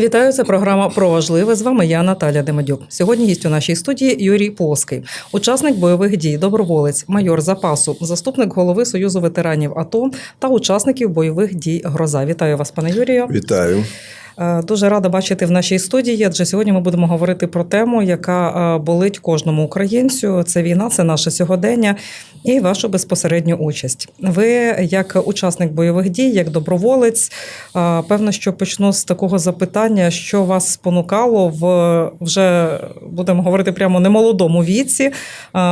Вітаю, це програма про важливе. З вами я Наталя Демадюк. Сьогодні гість у нашій студії Юрій Плоский, учасник бойових дій, доброволець, майор запасу, заступник голови Союзу ветеранів АТО та учасників бойових дій Гроза. Вітаю вас, пане Юрію. Вітаю. Е, Дуже рада бачити в нашій студії. Адже сьогодні ми будемо говорити про тему, яка е, болить кожному українцю. Це війна, це наше сьогодення і вашу безпосередню участь. Ви, як учасник бойових дій, як доброволець, е, певно, що почну з такого запитання, що вас спонукало в вже будемо говорити прямо немолодому віці,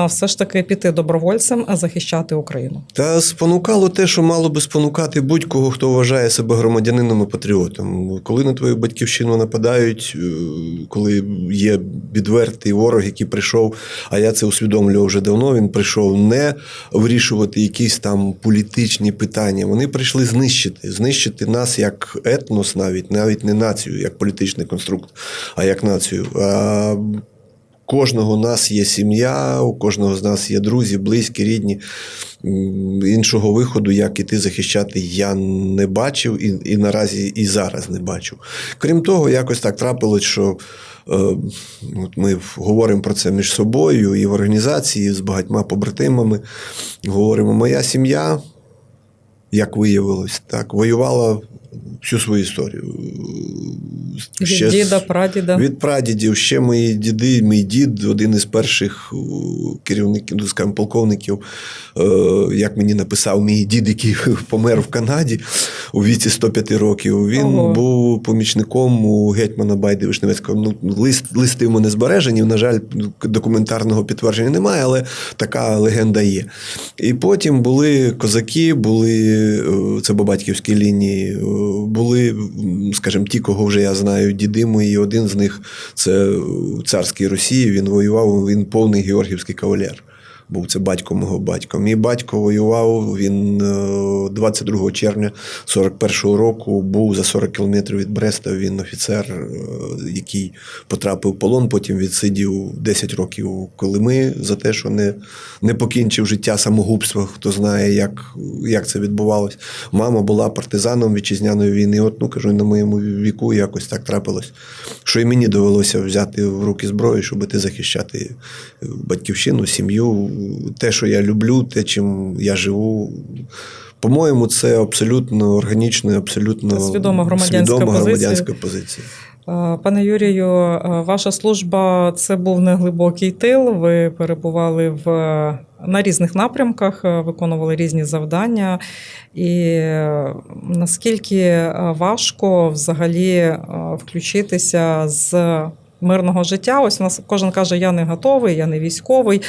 все ж таки піти добровольцем, захищати Україну. Та спонукало те, що мало би спонукати будь-кого, хто вважає себе громадянином і патріотом. Коли на твою батьківщину нападають, е, коли є відвертий ворог, який прийшов, а я це усвідомлював вже давно. Він прийшов не вирішувати якісь там політичні питання. Вони прийшли знищити, знищити нас як етнос, навіть навіть не націю, як політичний конструкт, а як націю. Кожного нас є сім'я, у кожного з нас є друзі, близькі, рідні. Іншого виходу, як іти захищати, я не бачив і, і наразі і зараз не бачу. Крім того, якось так трапилось, що е, от ми говоримо про це між собою і в організації з багатьма побратимами. Говоримо, моя сім'я, як виявилось, так, воювала всю свою історію. Від Ще діда, прадіда. від прадідів ще мої діди, мій дід, один із перших е, керівників, ну, скажімо, полковників, е, як мені написав мій дід, який помер в Канаді у віці 105 років. Він Ого. був помічником у гетьмана Байди Вишневецького. Ну, лист, листи йому не збережені. На жаль, документарного підтвердження немає, але така легенда є. І потім були козаки, були е, це по батьківській лінії, були, скажімо, ті, кого вже я знаю, діди мої. Один з них це царський Росії. Він воював, він повний георгівський кавалер. Був це батько мого батька. Мій батько воював. Він е, 22 червня 41-го року був за 40 кілометрів від Бреста. Він офіцер, е, який потрапив в полон. Потім відсидів 10 років у Колими за те, що не, не покінчив життя самогубства. Хто знає, як, як це відбувалось. Мама була партизаном вітчизняної війни. От, ну кажу, на моєму віку якось так трапилось, що і мені довелося взяти в руки зброю, щоб іти захищати е, батьківщину, сім'ю, те, що я люблю, те, чим я живу. По-моєму, це абсолютно органічно, абсолютно Свідома громадянська свідома громадянська позиція. Пане Юрію, ваша служба це був неглибокий тил. Ви перебували в на різних напрямках, виконували різні завдання. І наскільки важко взагалі включитися з мирного життя? Ось нас кожен каже, я не готовий, я не військовий.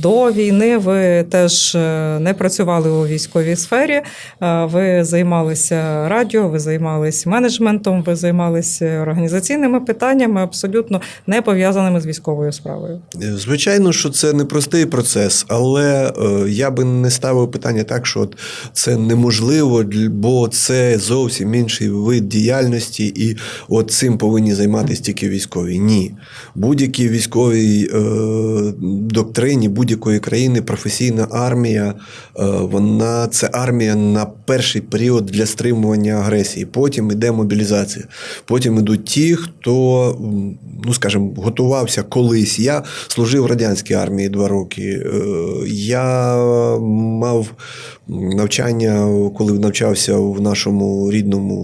До війни ви теж е, не працювали у військовій сфері. Ви займалися радіо, ви займалися менеджментом, ви займалися організаційними питаннями, абсолютно не пов'язаними з військовою справою. Е, Звичайно, що це непростий процес, але е, я би не ставив питання так, що це неможливо, бо це зовсім інший вид діяльності, і от цим повинні займатися тільки військові. Ні. Будь-якій військовій е, доктрині будь-якої країни професійна армія, е, вона це армія на перший період для стримування агресії. Потім іде мобілізація. Потім ідуть ті, хто, ну скажімо, готувався колись. Я служив в радянській армії два роки. Е, Я мав навчання, коли навчався в нашому рідному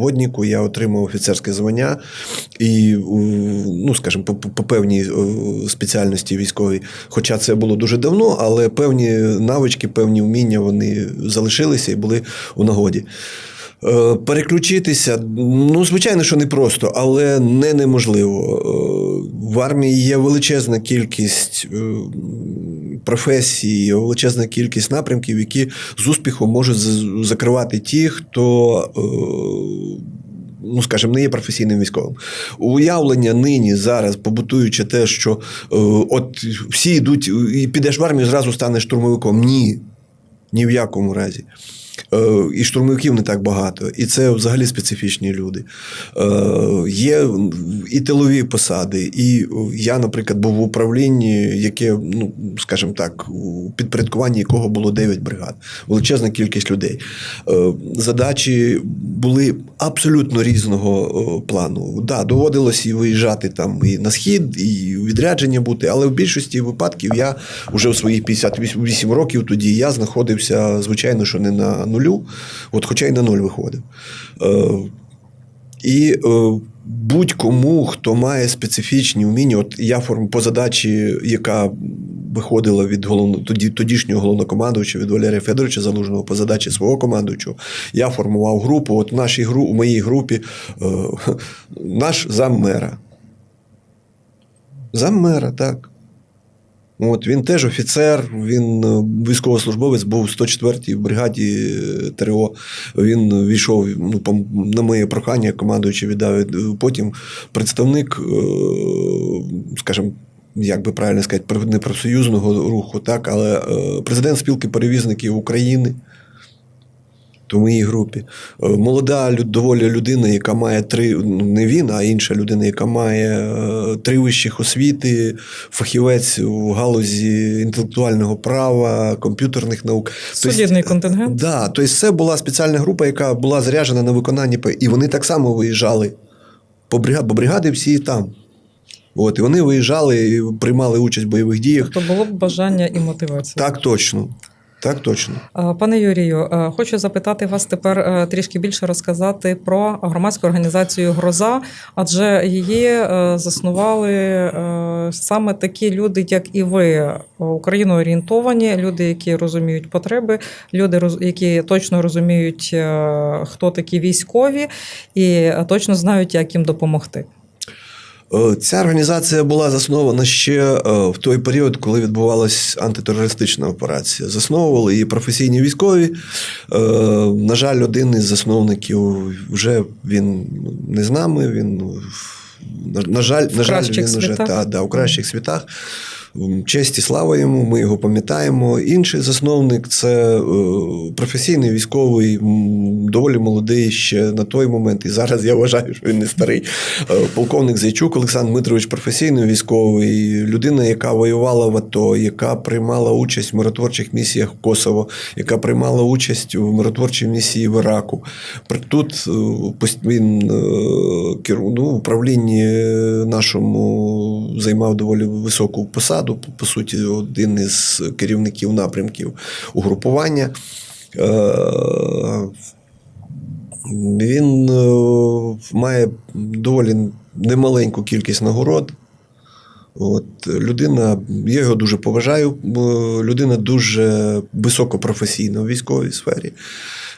водніку, я отримав офіцерське звання і, ну, скажімо, по, по певній е, спеціальності військовій. Хоча це було дуже давно, але певні навички, певні вміння вони залишилися і були у нагоді. Е, Переключитися, ну, звичайно, що непросто, але не неможливо. Е, В армії є величезна кількість е, професій, величезна кількість напрямків, які з успіхом можуть закривати ті, хто. Ну, скажімо, не є професійним військовим. Уявлення нині зараз, побутуючи те, що от всі йдуть і підеш в армію, зразу станеш штурмовиком. Ні. Ні в якому разі. Е, І штурмовиків не так багато, і це взагалі специфічні люди. Е, Є і тилові посади, і я, наприклад, був в управлінні, яке, ну скажімо так, у підпорядкуванні якого було 9 бригад, величезна кількість людей. Е, Задачі були абсолютно різного плану. Да, доводилось і виїжджати там і на схід, і відрядження бути, але в більшості випадків я вже у своїх 58 років тоді я знаходився, звичайно, що не на нулю, от хоча й на нуль виходив. Е, і е, будь-кому, хто має специфічні вміння, от я форм по задачі, яка виходила від головно, тоді, тодішнього головнокомандувача від Валерія Федоровича Залужного по задачі свого командуючого, я формував групу. От в нашій гру, у моїй групі е, наш заммера. Заммера, так. От, він теж офіцер, він е, військовослужбовець, був в 104-й бригаді е, ТРО. Він війшов ну, на моє прохання, командуючи віддав. Е, Потім представник, скажімо, як би правильно сказати, не профсоюзного руху, так, але президент спілки перевізників України. То в моїй групі. Е, Молода доволі людина, яка має три, ну не він, а інша людина, яка має е, три вищих освіти, фахівець у галузі інтелектуального права, комп'ютерних наук. Солідний контингент. Да, тобто це була спеціальна група, яка була заряджена на виконання, і вони так само виїжджали. Бо бригади всі там. От, і вони виїжджали і приймали участь в бойових діях. То було б бажання і мотивація. Так точно. Так точно. Пане Юрію, е, хочу запитати вас тепер е, трішки більше розказати про громадську організацію Гроза, адже її е, заснували е, саме такі люди, як і ви, україноорієнтовані, люди, які розуміють потреби, люди, які точно розуміють, е, хто такі військові, і е, точно знають, як їм допомогти. Е, Ця організація була заснована ще е, в той період, коли відбувалася антитерористична операція. Засновували її професійні військові. Е, На жаль, один із засновників вже він не з нами. Він на, на жаль, на жаль, він вже та, да, у кращих світах. М, Честь і слава йому, ми його пам'ятаємо. Інший засновник це е, професійний військовий, доволі молодий ще на той момент, і зараз я вважаю, що він не старий. Е, Полковник Зайчук Олександр Дмитрович, професійний військовий, людина, яка воювала в АТО, яка приймала участь в миротворчих місіях в Косово, яка приймала участь у миротворчій місії в Іраку. Тут е, він ну, управлінні нашому займав доволі високу посаду, по- по суті, один із керівників напрямків угрупування. Е, Він е, має доволі немаленьку кількість нагород. От, людина, я його дуже поважаю. Людина дуже високопрофесійна в військовій сфері.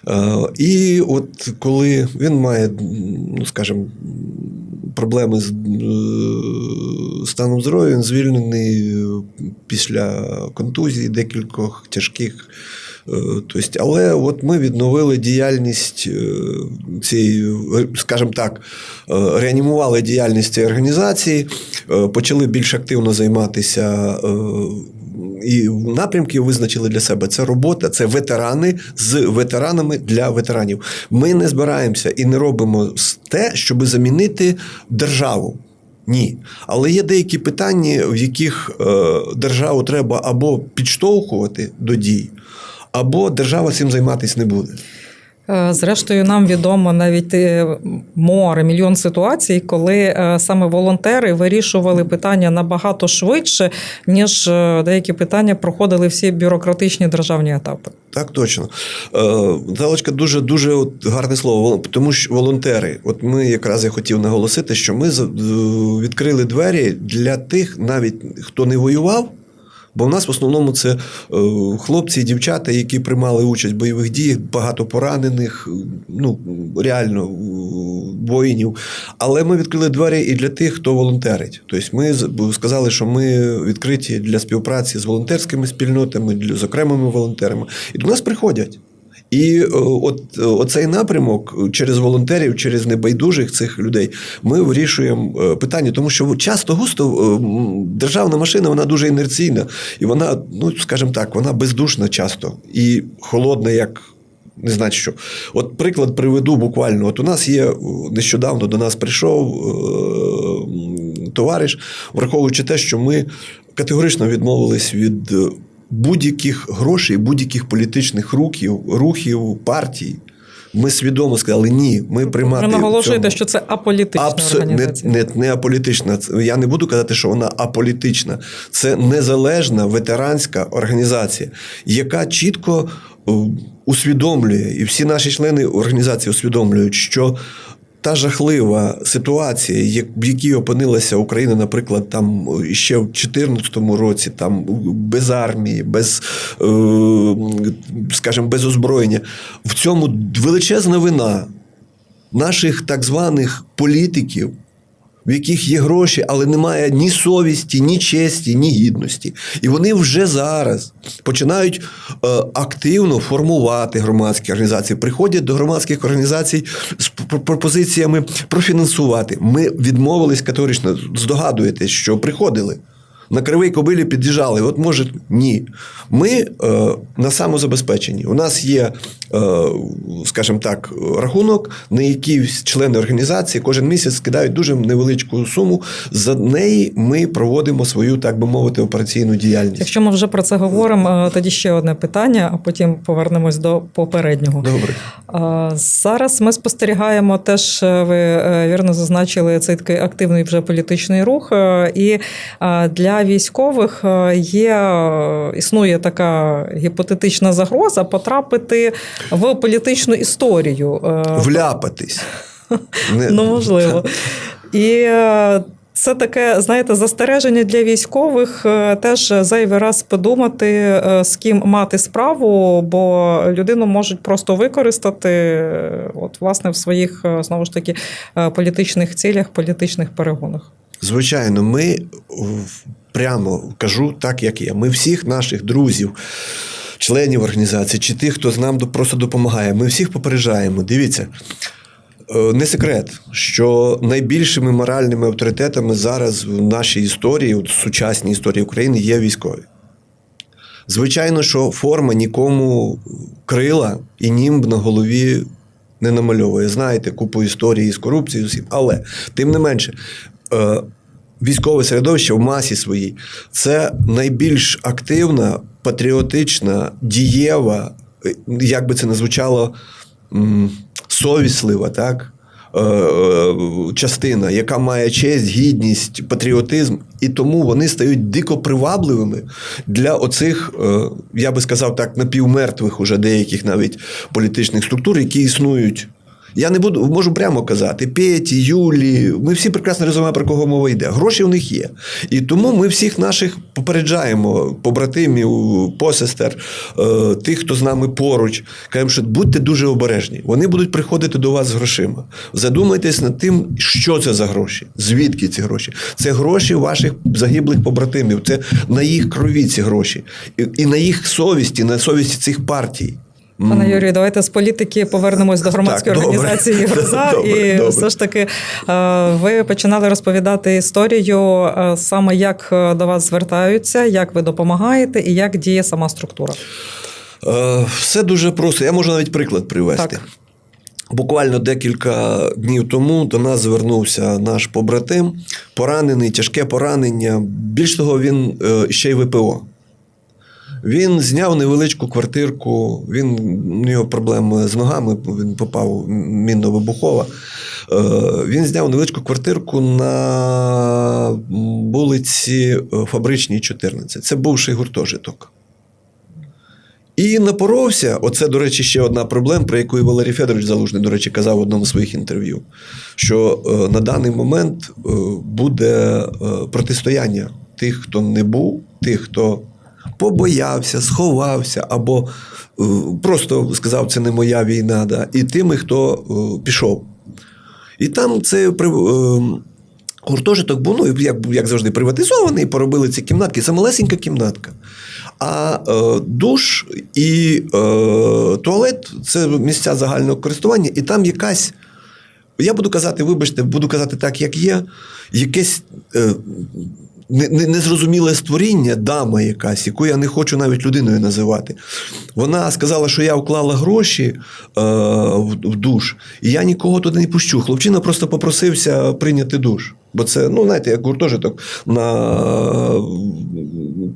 Е, І от коли він має, ну скажімо, проблеми з е, станом здоров'я, він звільнений е, після контузії декількох тяжких. Е, Тобто, але от ми відновили діяльність цієї, скажімо так, реанімували діяльність цієї організації, почали більш активно займатися. І напрямки визначили для себе це робота, це ветерани з ветеранами для ветеранів. Ми не збираємося і не робимо те, щоб замінити державу. Ні. Але є деякі питання, в яких е, державу треба або підштовхувати до дій, або держава цим займатися не буде. Е, Зрештою, нам відомо навіть е, море, мільйон ситуацій, коли е, саме волонтери вирішували питання набагато швидше, ніж деякі питання проходили всі бюрократичні державні етапи. Так точно. Залочка дуже дуже гарне слово. Тому що волонтери, от ми якраз я хотів наголосити, що ми відкрили двері для тих, навіть хто не воював. Бо в нас в основному це е, хлопці і дівчата, які приймали участь в бойових діях, багато поранених, е, ну реально е, воїнів. Але ми відкрили двері і для тих, хто волонтерить. Тобто ми сказали, що ми відкриті для співпраці з волонтерськими спільнотами, з окремими волонтерами. І до нас приходять. І е, от е, оцей напрямок через волонтерів, через небайдужих цих людей, ми вирішуємо е, питання, тому що часто густо державна машина вона дуже інерційна, і вона, ну скажімо так, вона бездушна часто і холодна, як Не значить, що. От приклад приведу буквально. От у нас є нещодавно до нас прийшов товариш, враховуючи те, що ми категорично відмовились від будь-яких грошей, будь-яких політичних рухів, рухів, партій. Ми свідомо сказали, ні, ми приймати. Ви наголошуєте, цьому- що це аполітична Абсо- організація. не, не аполітична. Я не буду казати, що вона аполітична. Це незалежна ветеранська організація, яка чітко е, усвідомлює, і всі наші члени організації усвідомлюють, що. Та жахлива ситуація, в якій опинилася Україна, наприклад, там е, ще в 2014 році, там без армії, без, е, скажімо, без озброєння, в цьому величезна вина наших так званих політиків, в яких є гроші, але немає ні совісті, ні честі, ні гідності. І вони вже зараз починають е, активно формувати громадські організації, приходять до громадських організацій з пр- пропозиціями профінансувати. Ми відмовились категорично. Здогадуєтесь, що приходили. На кривий кобилі під'їжджали. От може ні. Ми е, на самозабезпеченні. У нас є, е, скажімо так, рахунок, на який члени організації кожен місяць скидають дуже невеличку суму. За неї ми проводимо свою, так би мовити, операційну діяльність. Якщо ми вже про це говоримо, е, тоді ще одне питання, а потім повернемось до попереднього. Добре. А, Зараз ми спостерігаємо теж, е, ви е, вірно зазначили, цей такий активний вже політичний рух. е, І е, для військових е, є, е, існує така гіпотетична загроза потрапити в політичну історію. е, Вляпатись. Ну, можливо. І це таке, знаєте, застереження для військових теж зайвий раз подумати, з ким мати справу, бо людину можуть просто використати, от, власне, в своїх знову ж таки політичних цілях, політичних перегонах. Звичайно, ми прямо кажу так, як є. Ми всіх наших друзів, членів організації, чи тих, хто з нам просто допомагає, ми всіх попереджаємо. Дивіться. е, Не секрет, що найбільшими моральними авторитетами зараз в нашій історії, от сучасній історії України, є військові. Звичайно, що форма нікому крила і німб на голові не намальовує. Знаєте, купу історії з корупцією, усім. Але тим не менше, е, військове середовище в масі своїй це найбільш активна, патріотична, дієва, як би це не звучало, совіслива, так? е, е, Частина, яка має честь, гідність, патріотизм, і тому вони стають дико привабливими для оцих, е, я би сказав так, напівмертвих уже деяких навіть політичних структур, які існують. Я не буду, можу прямо казати, Петі, Юлі, ми всі прекрасно розуміємо, про кого мова йде. Гроші в них є. І тому ми всіх наших попереджаємо, побратимів, посестер, е, тих, хто з нами поруч, кажемо, що будьте дуже обережні. Вони будуть приходити до вас з грошима. Задумайтесь над тим, що це за гроші, звідки ці гроші. Це гроші ваших загиблих побратимів, це на їх крові ці гроші, і на їх совісті, на совісті цих партій. Пане Юрію, давайте з політики повернемось до громадської Так, організації. Добре, І добре. все ж таки е, ви починали розповідати історію е, саме як е, до вас звертаються, як ви допомагаєте і як діє сама структура. Все дуже просто. Я можу навіть приклад привести. Так. Буквально декілька днів тому до нас звернувся наш побратим, поранений, тяжке поранення. Більш того, він ще й ВПО. Він зняв невеличку квартирку, він, у нього проблеми з ногами, він попав мінно-вибухова. Е, Він зняв невеличку квартирку на вулиці е, Фабричній, 14. Це бувший гуртожиток. І напоровся. Оце, до речі, ще одна проблема, про яку і Валерій Федорович Залужний, до речі, казав в одному з своїх інтерв'ю. Що е, на даний момент буде протистояння тих, хто не був, тих, хто побоявся, сховався, або е, просто сказав, це не моя війна, да, і тими, хто е, пішов. І там це е, гуртожиток був, ну, як, як завжди, приватизований, поробили ці кімнатки. Це кімнатка. А е, душ і е, туалет це місця загального користування, і там якась. Я буду казати, вибачте, буду казати так, як є, якесь е, незрозуміле створіння, дама якась, яку я не хочу навіть людиною називати. Вона сказала, що я вклала гроші е, в, душ, і я нікого туди не пущу. Хлопчина просто попросився прийняти душ. Бо це, ну, знаєте, як гуртожиток на е,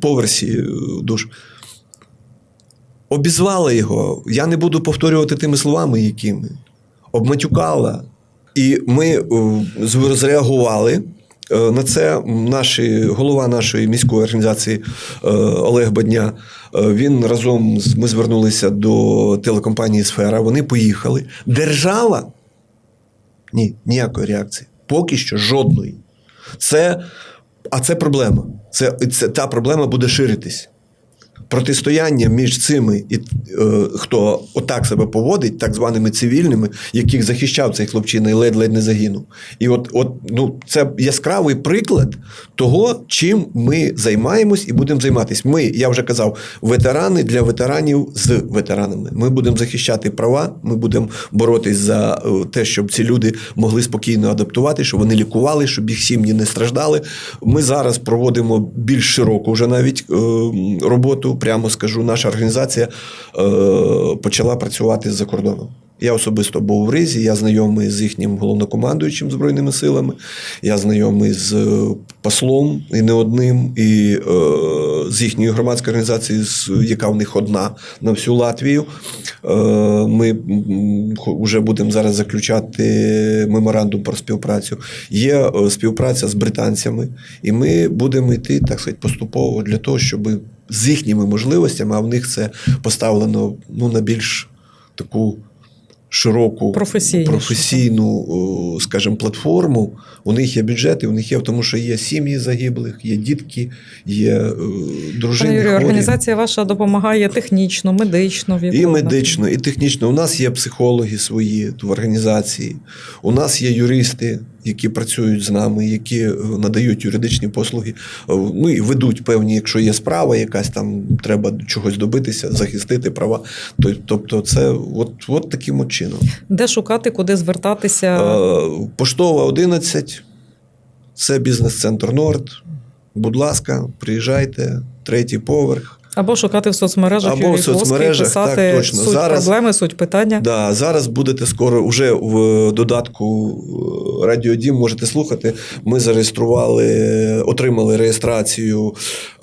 поверсі е, душ. Обізвала його. Я не буду повторювати тими словами, якими. Обматюкала. І ми е, зреагували. Е, На це наші, голова нашої міської організації е, Олег Бадня. е, Він разом з ми звернулися до телекомпанії Сфера. Вони поїхали. Держава ні, ніякої реакції. Поки що жодної. Це, а це проблема. Це, це, та проблема буде ширитись. Протистояння між цими, і, е, хто отак себе поводить, так званими цивільними, яких захищав цей хлопчина і ледь-ледь не загинув. І от, от ну, це яскравий приклад того, чим ми займаємось і будемо займатися. Ми, я вже казав, ветерани для ветеранів з ветеранами. Ми будемо захищати права, ми будемо боротись за е, те, щоб ці люди могли спокійно адаптувати, щоб вони лікували, щоб їх сім'ї не страждали. Ми зараз проводимо більш широку вже навіть е, Прямо скажу, наша організація е, почала працювати з-за кордоном. Я особисто був в Ризі, я знайомий з їхнім головнокомандуючим Збройними силами, я знайомий з е, послом і не одним, і е, з їхньою громадською організацією, яка в них одна на всю Латвію. Е, ми вже будемо зараз заключати меморандум про співпрацю. Є е, співпраця з британцями, і ми будемо йти, так сказати, поступово для того, щоб з їхніми можливостями, а в них це поставлено ну, на більш таку широку професійну, скажімо, платформу. У них є бюджети, у них є, тому що є сім'ї загиблих, є дітки, є е, дружини. Юрію, організація ваша допомагає технічно, медично, в І медично, і технічно. У нас є психологи свої в організації. У нас є юристи, які працюють з нами, які е, надають юридичні послуги. Е, Ну і ведуть певні, якщо є справа, якась там треба чогось добитися, захистити права. Тобто, це от, от таким от чином. Де шукати, куди звертатися? Е, Поштова 11, це бізнес-центр Норд. Будь ласка, приїжджайте, третій поверх. Або шукати в соцмережах Або в соцмережах, писати так, точно. суть Зараз- проблеми, суть питання. Да, зараз будете скоро вже в додатку е, Радіо Дім можете слухати. Ми зареєстрували, отримали реєстрацію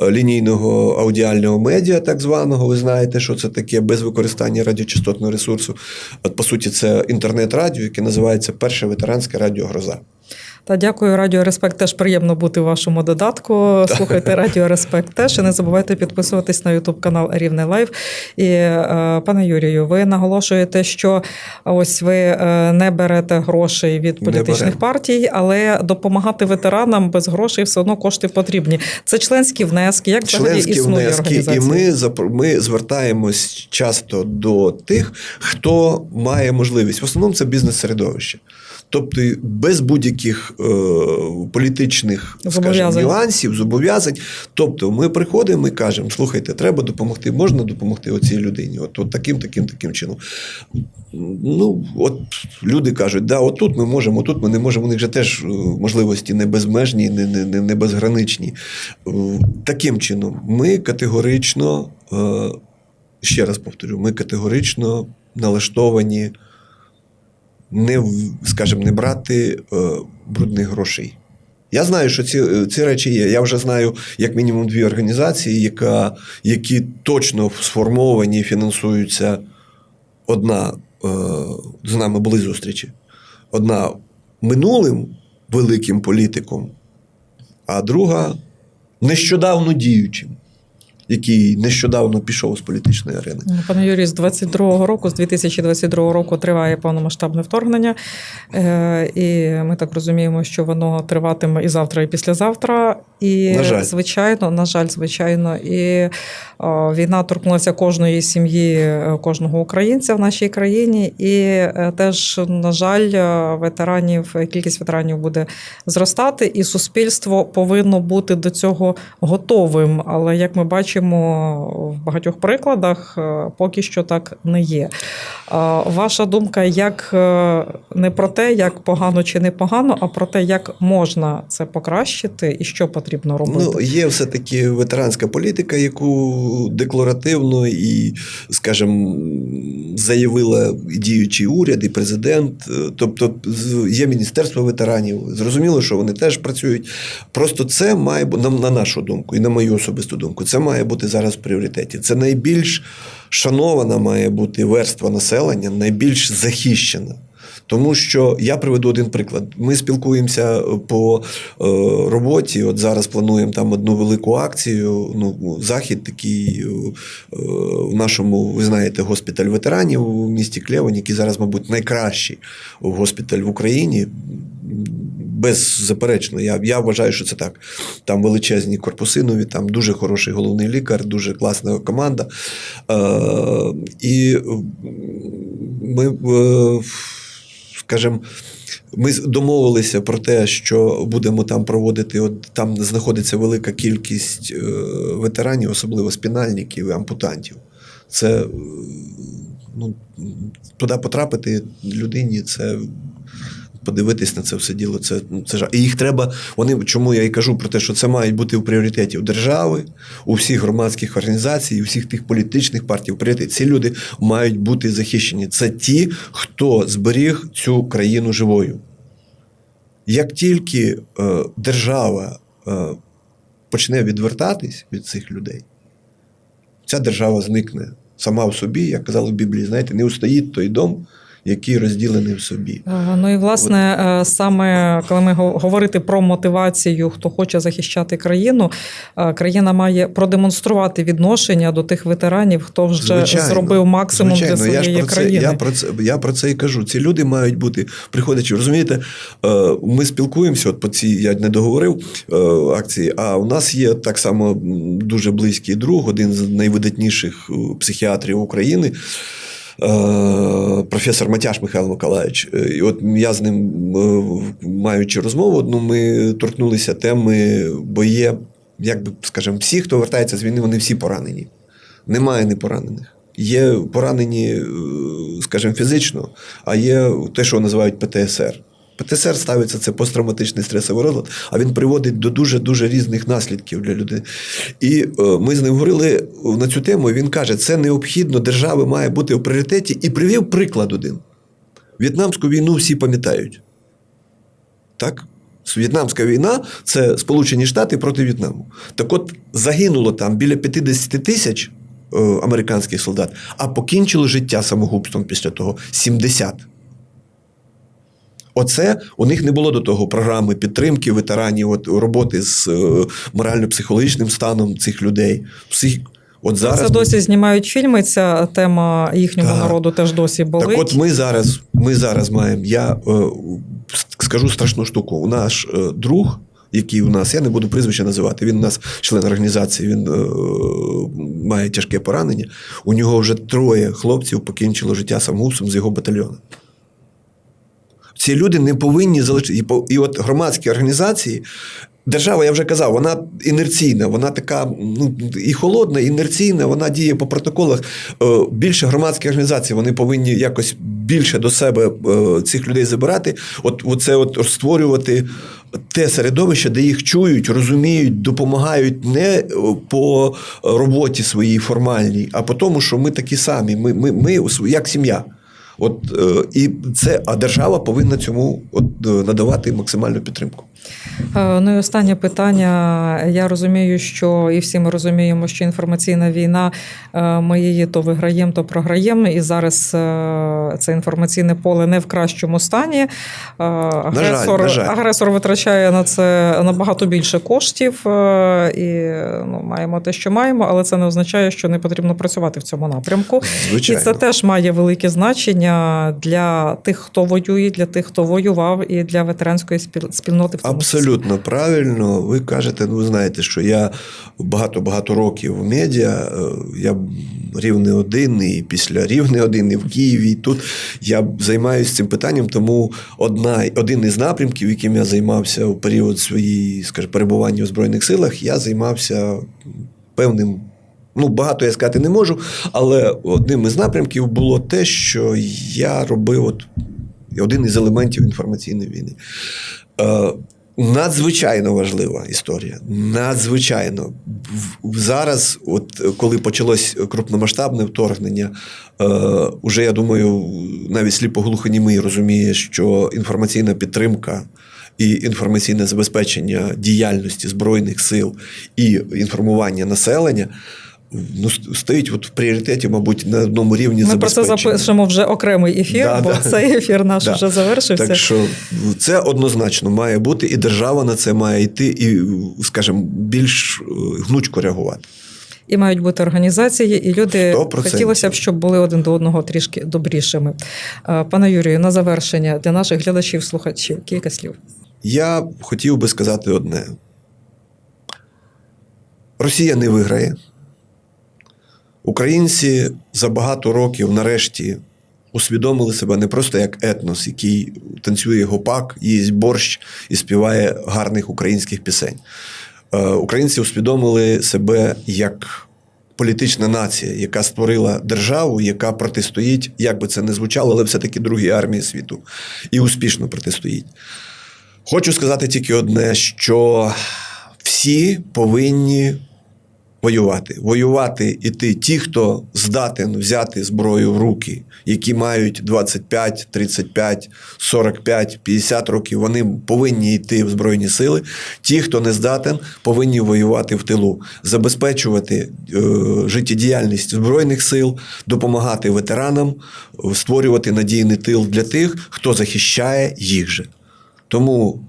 е, лінійного аудіального медіа, так званого. Ви знаєте, що це таке без використання радіочастотного ресурсу. От, по суті, це інтернет-радіо, яке називається Перше ветеранське радіо Гроза. Та дякую, Радіо Респект. Теж приємно бути в вашому додатку. Слухайте Радіо Респект теж і не забувайте підписуватись на Ютуб канал Рівне Лайв. І е, пане Юрію, ви наголошуєте, що ось ви е, не берете грошей від політичних партій, але допомагати ветеранам без грошей все одно кошти потрібні. Це членські внески. Як взагалі членські існує внески, і ми ми звертаємось часто до тих, хто має можливість. В основному це бізнес-середовище. Тобто без будь-яких е, політичних скажімо, нюансів, зобов'язань. Тобто ми приходимо і кажемо: слухайте, треба допомогти, можна допомогти оцій людині, от, от таким, таким, таким чином. Ну, от люди кажуть, да, отут ми можемо, отут ми не можемо. У них же теж е, можливості не безмежні, не, не, не, не безграничні. Е, Таким чином, ми категорично, е, ще раз повторю, ми категорично налаштовані не, скажімо, не брати е, брудних грошей. Я знаю, що ці, е, ці речі є. Я вже знаю як мінімум дві організації, яка, які точно сформовані фінансуються. Одна е, з нами були зустрічі. Одна минулим великим політиком, а друга нещодавно діючим, який нещодавно пішов з політичної арени. Ну, Пане Юрій, з 22-го року, з 2022 року триває повномасштабне вторгнення. Е, І ми так розуміємо, що воно триватиме і завтра, і післязавтра. І, На жаль. звичайно, на жаль, звичайно, і е, війна торкнулася кожної сім'ї, е, кожного українця в нашій країні. І е, теж, на жаль, е, ветеранів, кількість ветеранів буде зростати, і суспільство повинно бути до цього готовим. Але як ми бачимо, в багатьох прикладах, поки що так не є. Ваша думка, як не про те, як погано чи не погано, а про те, як можна це покращити і що потрібно робити? Ну, є все-таки ветеранська політика, яку декларативно і, скажімо, заявила діючий уряд, і президент. Е, Тобто є Міністерство ветеранів. Зрозуміло, що вони теж працюють. Просто це має бу- на, на нашу думку і на мою особисту думку, це має бути зараз в пріоритеті. Це найбільш шанована має бути верства населення, найбільш захищена. Тому що я приведу один приклад. Ми спілкуємося по е, роботі. От зараз плануємо там одну велику акцію. Ну, захід такий е, в нашому, ви знаєте, госпіталь ветеранів у місті Клевень, який зараз, мабуть, найкращий госпіталь в Україні. Беззаперечно, я, я вважаю, що це так. Там величезні корпуси нові, там дуже хороший головний лікар, дуже класна команда. Е, і ми, е, скажімо, ми домовилися про те, що будемо там проводити. От там знаходиться велика кількість е, ветеранів, особливо спінальників і ампутантів. Це е, ну, туди потрапити людині, це подивитись на це все діло. Це, ну, це жах. І їх треба. Вони чому я і кажу про те, що це мають бути в пріоритеті у держави, у всіх громадських організацій, у всіх тих політичних партій. В пріоритеті. Ці люди мають бути захищені. Це ті, хто зберіг цю країну живою. Як тільки е, держава е, почне відвертатись від цих людей, ця держава зникне сама в собі, як казали в Біблії, знаєте, не устоїть той дом, який розділений в собі. Е, Ну і власне, е, саме коли ми го- говорити про мотивацію, хто хоче захищати країну, е, країна має продемонструвати відношення до тих ветеранів, хто вже Звичайно. зробив максимум Звичайно, для я ж своєї про це, країни. Я про це я про це і кажу. Ці люди мають бути приходячи. Розумієте, ми спілкуємося. От по цій я не договорив акції. А у нас є так само дуже близький друг, один з найвидатніших психіатрів України. Е, Професор Матяш Михайло Миколаївич. Е, І от я з ним, е, маючи розмову, одну ми торкнулися теми, бо є, як би скажемо, всі, хто вертається з війни, вони всі поранені. Немає непоранених. Є поранені, скажімо, фізично, а є те, що називають ПТСР. ПТСР ставиться це посттравматичний стресовий розлад, а він приводить до дуже дуже різних наслідків для людей. І е, ми з ним говорили на цю тему. Він каже, це необхідно, держава має бути в пріоритеті, і привів приклад один. В'єтнамську війну всі пам'ятають. Так? В'єтнамська війна це Сполучені Штати проти В'єтнаму. Так от загинуло там біля 50 тисяч е, американських солдат, а покінчили життя самогубством після того 70. Оце у них не було до того програми підтримки ветеранів, от, роботи з е, морально-психологічним станом цих людей. Всіх, от зараз Це досі знімають фільми. Ця тема їхнього Так. народу теж досі болить. Так от ми зараз, ми зараз маємо. Я е, скажу страшну штуку. У наш е, друг, який у нас, я не буду прізвище називати, він у нас член організації, він е, має тяжке поранення. У нього вже троє хлопців покінчило життя самогубством з його батальйону. Ці люди не повинні залишити. І, от громадські організації. Держава, я вже казав, вона інерційна, вона така ну, і холодна, і інерційна, вона діє по протоколах. Е, Більше громадських організацій вони повинні якось більше до себе е, цих людей забирати. От, оце от створювати те середовище, де їх чують, розуміють, допомагають не е, по роботі своїй формальній, а по тому, що ми такі самі. Ми, ми, ми як сім'я. От е, і це, а держава повинна цьому от, е, надавати максимальну підтримку. Е, Ну і останнє питання. Я розумію, що і всі ми розуміємо, що інформаційна війна, е, ми її то виграємо, то програємо. І зараз е, це інформаційне поле не в кращому стані. Агресор, на жаль. агресор витрачає на це набагато більше коштів, і ну, маємо те, що маємо, але це не означає, що не потрібно працювати в цьому напрямку. Звичайно. І це теж має велике значення для тих, хто воює, для тих, хто воював, і для ветеранської спіл- спільноти в. Абсолютно правильно. Ви кажете, ну ви знаєте, що я багато-багато років в медіа, е, я рівний один, і після рівний один, і в Києві, і тут я займаюся цим питанням, тому одна, один із напрямків, яким я займався у період своєї, скажімо, перебування в Збройних силах, я займався певним Ну, багато я сказати не можу, але одним із напрямків було те, що я робив от один із елементів інформаційної війни. Надзвичайно важлива історія. Надзвичайно. Зараз, от коли почалось крупномасштабне вторгнення, е, уже я думаю, навіть сліпоглухонімий розуміє, що інформаційна підтримка і інформаційне забезпечення діяльності Збройних сил і інформування населення ну, стоїть от в пріоритеті, мабуть, на одному рівні Ми про це запишемо вже окремий ефір, Да, бо да. цей ефір наш Да. вже завершився. Так що це однозначно має бути, і держава на це має йти, і, скажімо, більш е, гнучко реагувати. І мають бути організації, і люди 100%. хотілося б, щоб були один до одного трішки добрішими. Е, Пане Юрію, на завершення для наших глядачів, слухачів, кілька слів. Я хотів би сказати одне: Росія не виграє. Українці за багато років нарешті усвідомили себе не просто як етнос, який танцює гопак, їсть борщ і співає гарних українських пісень. Е, Українці усвідомили себе як політична нація, яка створила державу, яка протистоїть, як би це не звучало, але все-таки другій армії світу, і успішно протистоїть. Хочу сказати тільки одне: що всі повинні воювати. Воювати іти ті, хто здатен взяти зброю в руки, які мають 25, 35, 45, 50 років, вони повинні йти в Збройні сили. Ті, хто не здатен, повинні воювати в тилу, забезпечувати е, життєдіяльність Збройних сил, допомагати ветеранам, е, створювати надійний тил для тих, хто захищає їх же. Тому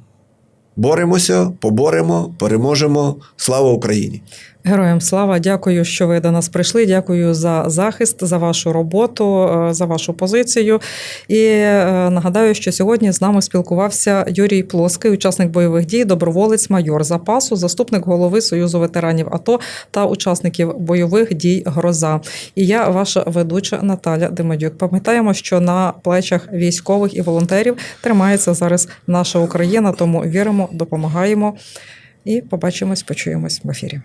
боремося, поборемо, переможемо. Слава Україні! Героям слава, дякую, що ви до нас прийшли. Дякую за захист, за вашу роботу, е, за вашу позицію. І е, нагадаю, що сьогодні з нами спілкувався Юрій Плоский, учасник бойових дій, доброволець, майор запасу, заступник голови Союзу ветеранів АТО та учасників бойових дій Гроза. І я, ваша ведуча Наталя Демедюк. Пам'ятаємо, що на плечах військових і волонтерів тримається зараз наша Україна, тому віримо, допомагаємо. І побачимось, почуємось в ефірі.